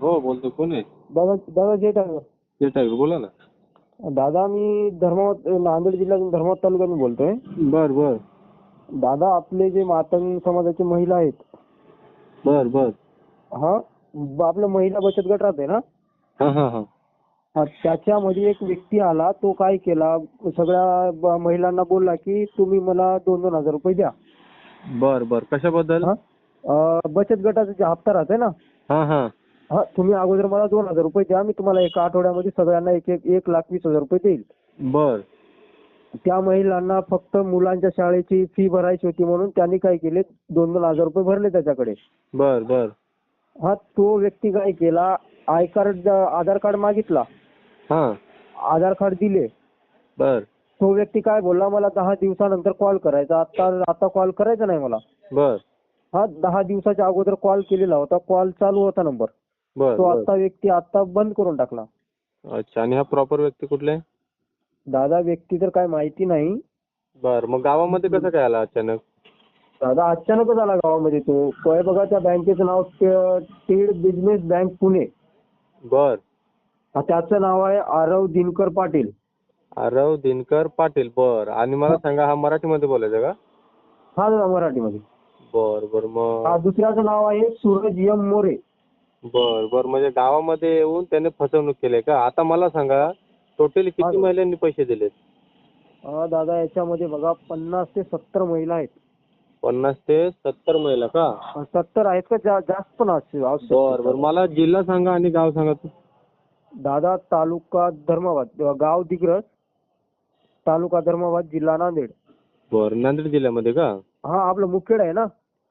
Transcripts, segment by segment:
हो बोलतो. कोण आहे? दादा दादा ते टायगर बोला ना. दादा मी धर्मावत नांदेड जिल्ह्यातून धर्मावत तालुक्यातून बोलतोय. बर बर. दादा आपले जे मातंग समाजाची महिला आहेत. बर बर. हा ब- आपलं महिला बचत गट राहते ना? हा हा हा. हा, त्याच्यामध्ये एक व्यक्ती आला तो काय केला? सगळ्या ब- महिलांना बोलला की तुम्ही मला दोन दोन हजार रुपये द्या. बर बर. कशाबद्दल? हा? अं, बचत गटाचा जे हप्ता राहते ना? हा हा. हा तुम्ही अगोदर मला दोन हजार रुपये द्या मी तुम्हाला एका आठवड्यामध्ये सगळ्यांना एक एक एक लाख वीस हजार रुपये देईल. बर. त्या महिलांना फक्त मुलांच्या शाळेची फी भरायची होती म्हणून त्यांनी काय केले? दोन दोन हजार रुपये भरले त्याच्याकडे. बर बर. हा तो व्यक्ती काय केला? आय कार्ड आधार कार्ड मागितला. हा. आधार कार्ड दिले. बर. तो व्यक्ती काय बोलला? मला दहा दिवसानंतर कॉल करायचा. आता आता कॉल करायचा नाही मला. बर. हा दहा दिवसाच्या अगोदर कॉल केलेला होता. कॉल चालू होता नंबर. बर तो आता व्यक्ती आता बंद करून टाकला. अच्छा आणि हा प्रॉपर व्यक्ती कुठले? आहे? दादा व्यक्ती तर काय माहिती नाही. बर मग गावामध्ये कसं काय आला अचानक? दादा अचानकच आला गावामध्ये तो. आहे बघा त्या बँकेचं नाव टेड बिझनेस बँक पुणे. बर. त्याचं नाव आहे आरव दिनकर पाटील. आरव दिनकर पाटील बर. आणि मला सांगा हा मराठीमध्ये बोलायचं का? हा दादा मराठीमध्ये. बर बर मग हा दुसऱ्याचं नाव आहे सूरज यम मोरे. बर बर. म्हणजे गावामध्ये येऊन त्याने फसवणूक केली का? आता मला सांगा टोटली किती. महिलांनी पैसे दिलेत? हा दादा याच्यामध्ये बघा पन्नास ते सत्तर महिला आहेत. पन्नास ते सत्तर महिला का? सत्तर आहेत का? जा- जास्त पण असतील असू बर. बर. मला जिल्हा सांगा आणि गाव सांगा तू. दादा तालुका धर्माबाद गाव दिग्रस तालुका धर्माबाद जिल्हा नांदेड. बर नांदेड जिल्ह्यामध्ये का? हा आपलं मुखेड आहे ना?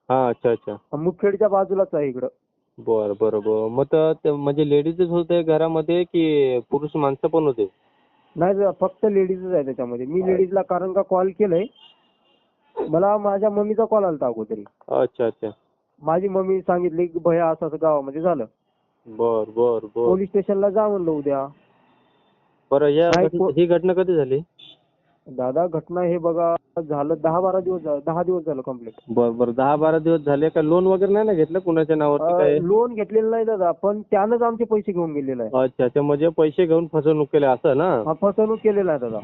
हा अच्छा अच्छा. मुखेडच्या बाजूलाच आहे इकडं. बर बर बर. मग तर म्हणजे लेडीजच होते घरामध्ये की पुरुष माणसं पण होते? नाही फक्त लेडीजच आहे त्याच्यामध्ये. मी लेडीजला कारण का कॉल केलंय? मला माझ्या मम्मीचा कॉल आलता अगोदरी. अच्छा अच्छा. माझी मम्मी सांगितली की भया असं असं गावामध्ये झालं. बर बर बर. पोलीस स्टेशनला जा म्हणलं उद्या. बरं या नाही, घटना- को- ही घटना कधी झाली? दादा घटना हे बघा झालं दहा बारा दिवस झालं दहा दिवस झालं कंप्लीट बर बर दहा बारा दिवस झाले का? लोन वगैरे नाही ना घेतलं कुणाच्या नावावरती काय लोन घेतलेलं नाही दादा पण त्यानंच आमचे पैसे घेऊन गेलेलं आहे. अच्छा अच्छा म्हणजे पैसे घेऊन फसवणूक केली असं ना? हा फसवणूक केलेला आहे दादा.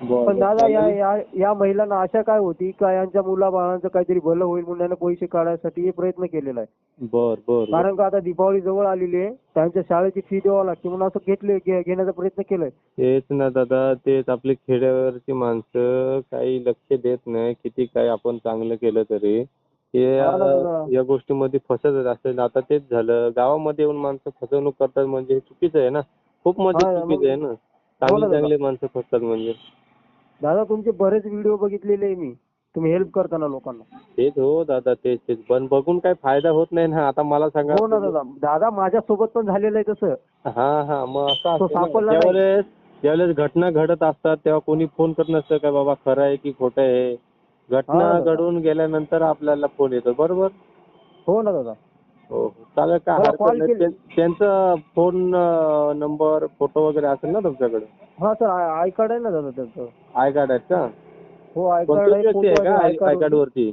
पण दादा या. या या महिलांना आशा काय होती? का यांच्या मुलाबाळांचं काहीतरी भलं होईल म्हणून यानं पैसे काढायसाठी हे प्रयत्न केलेला आहे? बर. कारण का आता दीपावली जवळ आलेली आहे. त्यांच्या शाळेची फी द्यावी लागते म्हणून असं घेतले घेण्याचा प्रयत्न केलाय. तेच ना दादा तेच आपली खेड्यावरची माणसं काही लक्ष देत नाही. किती काय आपण चांगलं केलं तरी. ते हा. या गोष्टीमध्ये फसत असेल आता तेच झालं. गावामध्ये येऊन माणसं फसवणूक करतात म्हणजे हे चुकीचं आहे ना. खूप म्हणजे हा, चुकीचं आहे ना. हो चांगली दादा. चांगली माणसं फसतात म्हणजे. दादा तुमचे बरेच व्हिडिओ बघितलेले आहे मी. तुम्ही हेल्प करताना लोकांना. तेच हो दादा तेच तेच. पण बघून काय फायदा होत नाही ना. आता मला सांगा हो ना दादा. दादा माझ्या सोबत पण झालेलं आहे तसं. हा हा. मग असं तो असतं ना. सापडला नाही. ज्यावेळेस ज्यावेळेस घटना घडत असतात तेव्हा कोणी फोन करत नसतं का बाबा खरं आहे की खोटं आहे? घटना दादा. घडून गेल्यानंतर आपल्याला फोन येतो. बरोबर? हो ना दादा. हो हो. चालेल काय मला हरकत call नाही. केली. त्यां- त्यांचा फोन नंबर फोटो वगैरे असेल ना तुमच्याकडे? हा सर आय कार्ड आहे ना दादा त्याचं. आय कार्ड आहेत का? हो आय कार्ड आहे व्यक्ती आहे फोटो का आहे आय आय कार्ड वरती?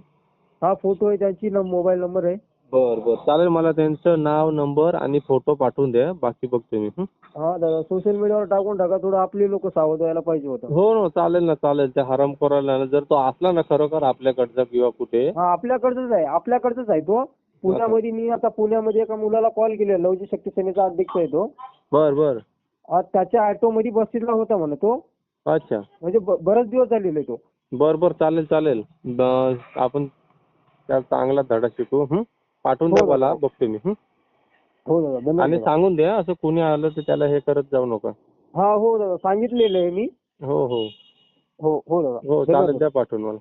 हा फोटो आहे त्यांची मोबाईल नंबर आहे. बर बर. चालेल मला त्यांचं नाव नंबर आणि फोटो पाठवून द्या. बाकी बघतो मी. हं? हा दादा सोशल मीडियावर टाकून टाका. थोडं आपली लोक सावध व्हायला पाहिजे होतं. हो हो. चालेल ना चालेल. त्या हराम करायला जर तो असला ना खरोखर आपल्याकडचा किंवा कुठे हा आपल्याकडचंच आहे. आपल्याकडचंच आहे तो. पुण्यामध्ये मी आता पुण्यामध्ये एका मुलाला कॉल केलेला लवजी शक्ती सेनेचा अध्यक्ष आहे तो. बर बर. त्याच्या ऑटो मध्ये बसलेला होता म्हणे तो. अच्छा. म्हणजे ब- बरेच दिवस झालेले तो. बर बर चालेल चालेल. आपण त्या चांगला धडा शिकू हं? पाठवून हो, द्या हो, मला हो. बघतो मी हं? हो दादा धन्यवाद. आणि दादा. सांगून द्या असं कोणी आलं तर त्याला हे करत जाऊ नका. हा हो दादा सांगितलेलं आहे मी. हो हो. हो हो दादा. हो धन्यवाद. चालेल द्या पाठवून मला.